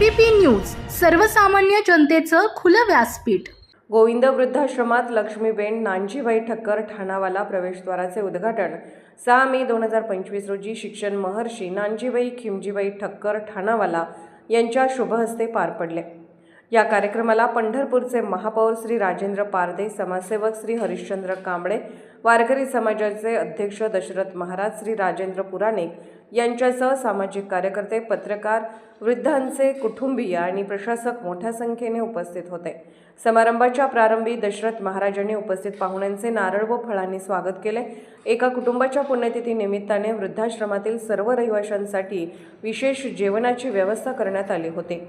ABP news सर्वसामान्य जनतेचं खुलं व्यासपीठ. गोविंद वृद्धाश्रमात लक्ष्मीबेन नानजीबाई ठक्कर ठाणावाला प्रवेशद्वाराचे उद्घाटन. सहा मे दोन हजार पंचवीस रोजी शिक्षण महर्षी नानजीबाई खिमजीबाई ठक्कर ठाणावाला यांच्या शुभहस्ते पार पडले. या कार्यक्रमाला पंढरपूरचे महापौर श्री राजेंद्र पारदे समाजसेवक श्री हरिश्चंद्र कांबळे वारकरी समाजाचे अध्यक्ष दशरथ महाराज श्री राजेंद्र पुराणिक यांच्यासह सामाजिक कार्यकर्ते पत्रकार वृद्धांचे कुटुंबीय आणि प्रशासक मोठ्या संख्येने उपस्थित होते. समारंभाच्या प्रारंभी दशरथ महाराजांनी उपस्थित पाहुण्यांचे नारळ व फळांनी स्वागत केले. एका कुटुंबाच्या पुण्यतिथी निमित्ताने वृद्धाश्रमातील सर्व रहिवाशांसाठी विशेष जेवणाची व्यवस्था करण्यात आली होती.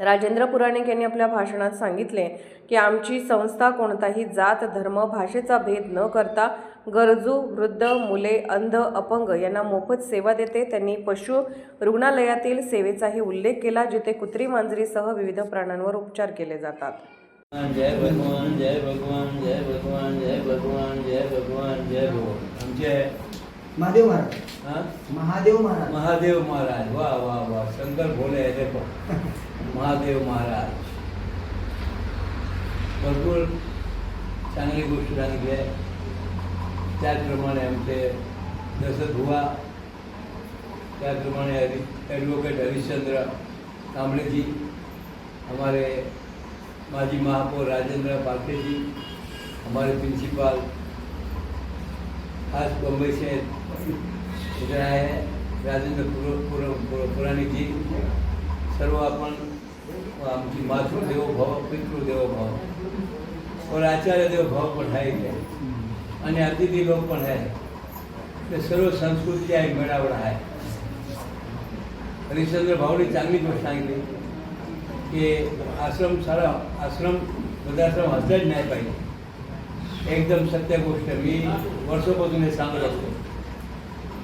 राजेंद्र पुराणिक यांनी आपल्या भाषणात सांगितले की आमची संस्था कोणताही जात धर्म भाषेचा भेद न करता गरजू वृद्ध मुले अंध अपंग यांना मोफत सेवा देते. त्यांनी पशु रुग्णालयातील सेवेचाही उल्लेख केला जिथे कुत्री मांजरीसह विविध प्राण्यांवर उपचार केले जातात. जय भगवान जय भगवान जय भगवान जय भगवान जय भगवान जय भगवान. आमचे महादेव महाराज हा? महादेव महाराज महादेव महाराज वा वा वा शंकर भोले आहे ते पण महादेव महाराज भरपूर चांगली गोष्ट सांगितली आहे त्याचप्रमाणे आमचे जसं धुवा त्याचप्रमाणे हरि ॲडव्होकेट हरिश्चंद्र कांबळेजी हमारे माजी महापौर राजेंद्र पालके जी हमारे प्रिंसिपल आज बम्बई से इधर आए हैं राजेंद्र पुर, पुर, पुर, जी सर्व आपण आमची मातृदेवो भाव पितृदेवो भव और आचार्य देव भाव पण आहे आणि अतिथी लोक पण आहे ते सर्व संस्कृती आहे मेळावडा आहे. हरिश्चंद्र भाऊने चांगली गोष्ट सांगली की आश्रम सारा आश्रम वृद्धाश्रम हसलाच नाही पाहिजे. एकदम सत्य गोष्ट मी वर्षापासून हे सांगत असतो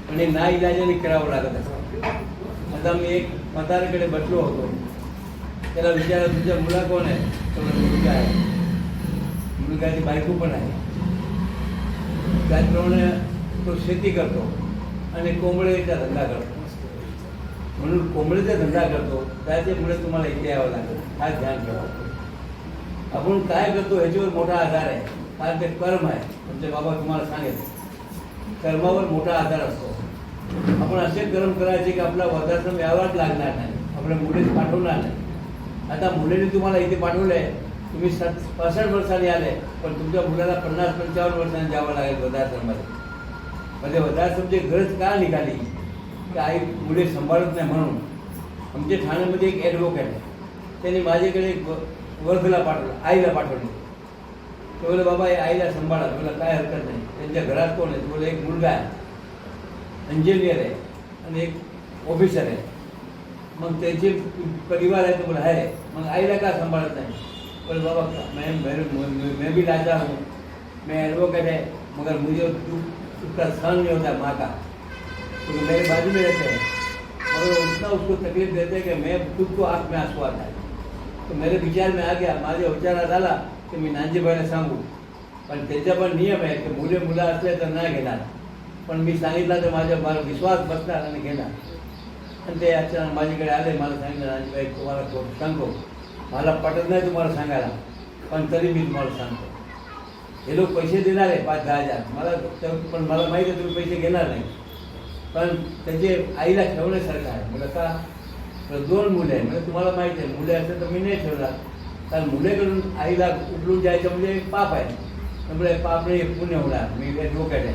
पण हे ना इलाजाने करावं लागत असतं आता मी एक म्हाताऱ्याकडे बसलो होतो त्याला विचारलं तुमच्या मुला कोण आहे तो म्हणला, मुलगा आहे मुलगाची बायको पण आहे त्याचप्रमाणे तो शेती करतो आणि कोंबडीचा धंदा करतो म्हणून कोंबडीचा धंदा करतो त्याच्यामुळे तुम्हाला इथे यावं लागेल हा ध्यान ठेवा आपण काय करतो ह्याच्यावर मोठा आधार आहे कारण ते कर्म आहे. म्हणजे बाबा तुम्हाला सांगेल कर्मावर मोठा आधार असतो. आपण असे कर्म करायचे की आपला वर्धाचा यावाच लागणार नाही. आपल्या मुलीच पाठवणार नाही. आता मुलीने तुम्हाला इथे पाठवलंय. तुम्ही सत पासष्ट वर्षांनी आले पण तुमच्या मुलाला पन्नास पंचावन्न वर्षांनी जावं लागेल वृद्धाश्रममध्ये म्हणजे वृद्धाश्रमची गरज का निघाली? की आई मुले सांभाळत नाही म्हणून. आमच्या ठाण्यामध्ये एक ॲडव्होकेट आहे. त्यांनी माझ्याकडे एक व- वर्धला पाठवलं आईला पाठवली. ते बोले बाबा हे आईला सांभाळा तुला काय हरकत नाही त्यांच्या घरात कोण आहे ते बोले एक मुलगा आहे इंजिनियर आहे आणि एक ऑफिसर आहे मग त्यांचे परिवार आहे तो बोला आहे मग आईला का सांभाळत नाही बोले बाबा मैं मैं मैं भी राजा हूँ मैं एडवोकेट है मगर मुझे दुख उसका सहन नहीं होता माँ का क्योंकि मेरे बाजू में रहते हैं मगर उतना उसको तकलीफ़ देते हैं कि मैं खुद को आँख में आँसू आता है तो मेरे विचार में आ गया माझ्या विचारात आला ते मी नानजीबाईला सांगू. पण त्यांचा पण नियम आहे की मुले मुलं असले तर नाही घेणार. पण मी सांगितलं तर माझ्या मला विश्वास बसणार आणि घेणार. आणि ते अचानक माझ्याकडे आले मला सांगितलं नानजीबाई तुम्हाला थोडं सांगतो मला पटत नाही तुम्हाला सांगायला. पण तरी मी तुम्हाला सांगतो. हे लोक पैसे देणार आहे पाच दहा हजार. मला पण मला माहिती आहे तुम्ही पैसे घेणार नाही. पण त्याचे आईला ठेवण्यासारखं आहे. मुलं का? दोन मुले आहे म्हणजे तुम्हाला माहिती आहे मुले असेल तर मी नाही ठेवणार. कारण मुलेकडून आईला उचलून जायचं म्हणजे पाप आहे. त्यामुळे पाप नाही पुण्य होणार. मी ॲडव्होकेट आहे.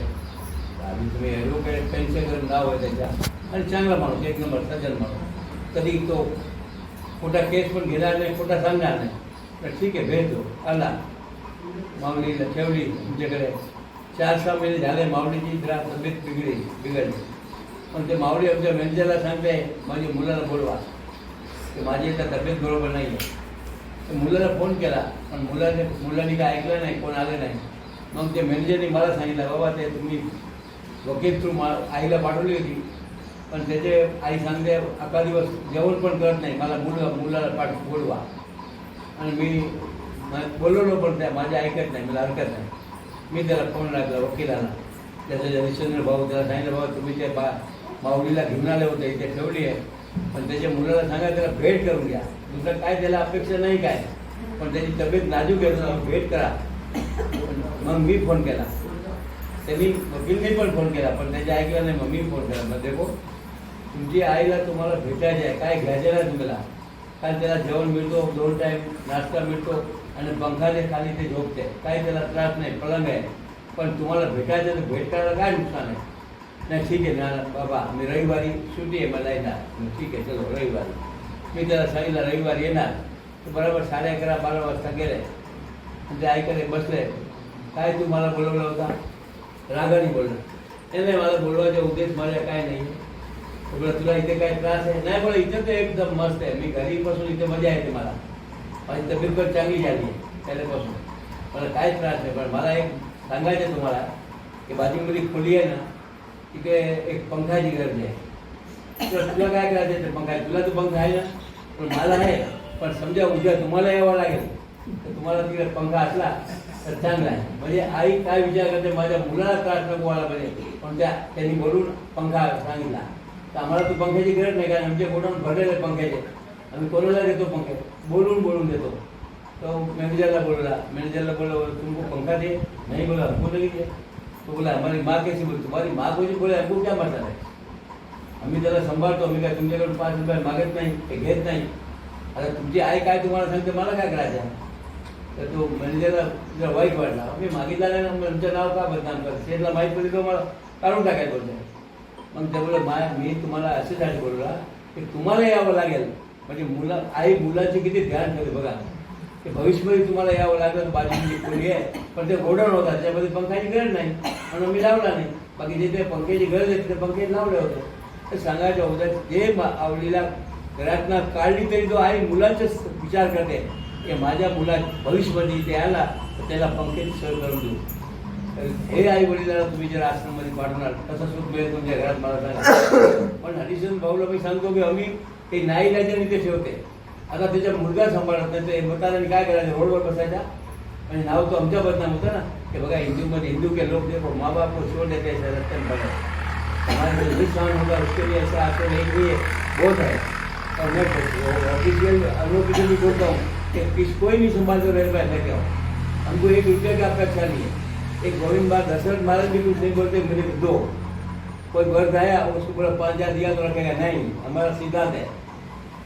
आम्ही तुम्ही ॲडव्होकेट पेन्शन नाव आहे त्याच्या. आणि चांगला माणूस एक नंबर सज्जन माणूस. कधी तो खोटा केस पण घेणार नाही खोटा सांगणार नाही. तर ठीक आहे भेटतो. आला मावळीला ठेवली तुमच्याकडे. चार सहा महिने झाले मावळीची जरा तब्येत बिघडली बिघडली. पण ते मावळी आमच्या मॅनेजरला सांगते माझ्या मुलाला बोलवा. की माझी आता तब्येत बरोबर नाही आहे तर मुलाला फोन केला. पण मुलाने मुलांनी काय ऐकलं नाही कोण आलं नाही. मग ते मॅनेजरने मला सांगितलं बाबा ते तुम्ही वकील थ्रू मा आईला पाठवली होती. पण त्याचे आई सांगते अकरा दिवस जेवण पण करत नाही. मला मुलं मुलाला पाठ बोलवा. आणि मी बोलवलो पण त्या माझ्या ऐकत नाही मला हरकत नाही. मी त्याला फोन लागला वकिलाला त्याचा हरिश्चंद्र भाऊ त्याला सांगितलं बाबा तुम्ही ते बा माऊलीला घेऊन आले होते इथे ठेवली आहे. पण त्याच्या मुलाला सांगा त्याला भेट करून घ्या. दुसरं काय त्याला अपेक्षा नाही काय. पण त्याची तब्येत नाजूक आहे तर भेट करा. मग मी फोन केला. त्यांनी वकीलने पण फोन केला पण त्याच्या ऐकला नाही मग मी फोन केला. मग देखो तुमची आईला तुम्हाला भेटायचं आहे. काय घ्यायचं नाही तुम्हाला? कारण त्याला जेवण मिळतो दोन टाईम नाश्ता मिळतो आणि पंखाने खाली ते झोपते. काही त्याला त्रास नाही पलंग आहे. पण तुम्हाला भेटायचं तर भेट करायला काय नुकसान आहे? नाही ठीक आहे ना बाबा मी रविवारी सुटी आहे मला येणार. मग ठीक आहे चलो रविवारी. मी त्याला सांगितलं रविवार येणार. तर बरोबर साडे अकरा बारा वाजता गेले. आणि ते ऐकायला बसले. काय तू मला बोलवला होता? रागाने बोलला. नाही नाही मला बोलवायचा उद्देश माझ्या काय नाही. बोला तुला इथे काय त्रास आहे? नाही बोला इथं तर एकदम मस्त आहे. मी घरी बसून इथे मजा येते मला. माझी तब्येत पण चांगली झाली आहे त्याच्यापासून मला काय त्रास नाही पण मला एक सांगायचं आहे तुम्हाला की बाजूमध्ये खोली आहे ना तिथे एक पंखाची गरज आहे. तुला काय करायचं पंखा? तुला तो पंखा आहे ना? पण मला आहे पण समजा उद्या तुम्हाला यावं लागेल तर तुम्हाला तिकडे पंखा असला तर चांगला आहे. म्हणजे आई काय विचार करते माझ्या मुलाला त्रास नको व्हायला पाहिजे. पण त्या त्यांनी बोलून पंखा सांगितला. तर आम्हाला तो पंख्याची गरज नाही कारण आमच्या गोडाऊन भरलेले पंख्याचे आम्ही कोणाला देतो पंखे बोलून बोलून देतो. तो मॅनेजरला बोलला मॅनेजरला बोला तुमको पंखा दे? नाही बोला हमको नहीं दे? तो बोला हमारी माँ कैसे बोली तुम्हारी माँ को बोला बोले हमको क्या आहे है आम्ही त्याला सांभाळतो आम्ही काय तुमच्याकडून पाच रुपये मागत नाही ते घेत नाही. आता तुमची आई काय तुम्हाला सांगते मला काय करायचं आहे? तर तो मॅनेजरला जरा वाईट वाटला मी मागितला नाही ना, नाव का बदनाम कर शेतला माहीत पडली तो मला काढून टाकायला बोलतो मग ते बोलले मा मी तुम्हाला असेसाठी बोलला की तुम्हाला यावं लागेल. म्हणजे मुला आई मुलाचे किती ध्यान ठेवते बघा. ते भविष्यमध्ये तुम्हाला यावं लागेल बाजूची कोणी आहे. पण ते गोडाऊन होता त्याच्यामध्ये पंखाची गरज नाही. म्हणून मी लावला नाही. बाकी जे ते पंख्याची गरज आहे ते पंखे लावले होते. तर सांगायचं होतं जे आवडीला घरातनं काढली तरी तो आई मुलांचाच विचार करते की माझ्या मुला भविष्यमध्ये इथे आला तर त्याला पंख्याची सोय करून देऊ. तर हे आई वडिलांना तुम्ही जर आश्रममध्ये पाठवणार तसं सुख मिळेल तुमच्या घरात मला सांगा. पण हरिशन भाऊला मी सांगतो की आम्ही ते नाही त्याच्याने ते ठेवते आता त्याचा मुलगा सांभाळत नाही तर मताराने काय करायचं? रोडवर बसायचा? आणि नाव तो आमच्या बदनाम होतं ना? की बघा हिंदूमध्ये हिंदू के लोक ते माँ बाप को छोड़ देते ऐसे रस्ते हमारे जो नुकसान होगा उसके लिए ऐसा आपको नहीं है बहुत है। और मैं ऑफिशियल अनऑफिशियली बोलता हूँ कि किस कोई नहीं संभाल कर रह पाए मैं क्या हमको एक रुपये की अपेक्षा नहीं है। एक गोविंद बार दशरथ महाराज भी कुछ नहीं बोलते मेरे दो। कोई वर्ग आया उसको बोला पाँच हजार दिया तो रखेगा नहीं हमारा सिद्धांत है।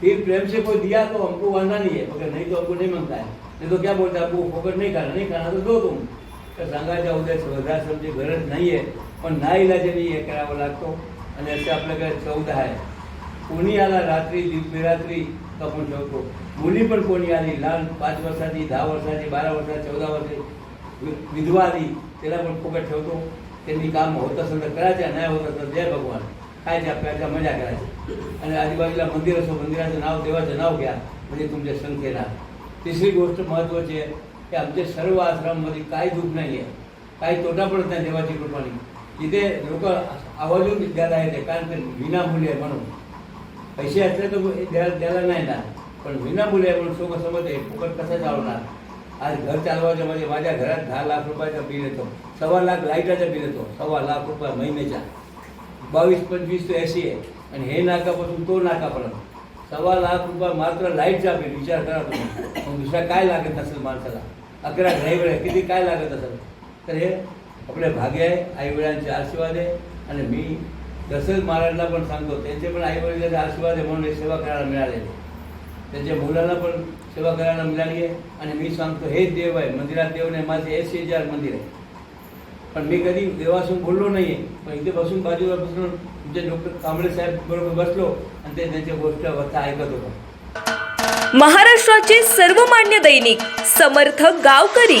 फिर प्रेम से कोई दिया तो हमको वादा नहीं है मगर नहीं तो हमको नहीं मांगता है। नहीं तो क्या बोलता है आपको फोकट नहीं खाना नहीं खाना तो दो तुम। तर सांगायच्या उद्या वृद्धाश्रमची गरज नाही आहे पण ना इलाजाने हे करावं लागतो आणि असे आपल्याकडे चौदा आहे कोणी आला रात्री रात्री आपण ठेवतो मुली पण कोणी आली लहान पाच वर्षाची दहा वर्षाची बारा वर्षाची चौदा वर्षाची वि- विधवा आली त्याला पण फुकट ठेवतो त्यांनी काम होत असेल तर करायचं नाही होत असेल तर जय भगवान खायच्या प्यायच्या मजा करायची आणि आजूबाजूला मंदिर असो मंदिराचं नाव देवाचं नाव घ्या म्हणजे तुमच्या संख्येला तिसरी गोष्ट महत्त्वाची आहे की आमचे सर्व आश्रममध्ये काही दुःख नाही आहे काही तोटा पडत नाही देवाची कृपाने तिथे लोक आवाजून द्यायला येते कारण ते विनामूल्य आहे म्हणून. पैसे असले तर द्यायला द्यायला नाही ना पण विनामूल्य आहे म्हणून सोबत सोबत आहे फुकट कसं चालवणार आज घर चालवायच्या म्हणजे माझ्या घरात दहा लाख रुपयाचं बिल येतो. सव्वा लाख लाईटाचं बिल येतो. सव्वा लाख रुपये महिन्याचा. बावीस पंचवीस तो ऐंशी आहे. आणि हे नाकापासून तो नाकापर्यंत. सव्वा लाख रुपये मात्र लाईटचा बिल विचार करा तुम्ही. मग दुसरा काय लागत असेल माणसाला? अकरा ड्रायव्हर आहे. किती काय लागत असेल? तर हे आपले भाग्य आहे आईवडिलांचे आशीर्वाद आहे. आणि मी दशरथ महाराजला पण सांगतो त्यांचे पण आईवडिलांचे आशीर्वाद आहे म्हणून हे सेवा करायला मिळालेले त्यांच्या मुलांना पण सेवा करायला मिळाली आहे. आणि मी सांगतो हेच देव आहे मंदिरात देव नाही माझे हे शेजार मंदिर आहे. पण मी कधी देवासून बोललो नाही आहे पण इथे बसून बाजूला बसून तुमचे डॉक्टर कांबळे साहेब बरोबर बसलो आणि ते त्यांच्या गोष्ट कथा ऐकत होतो. महाराष्ट्राचे सर्वमान्य दैनिक समर्थ गावकरी.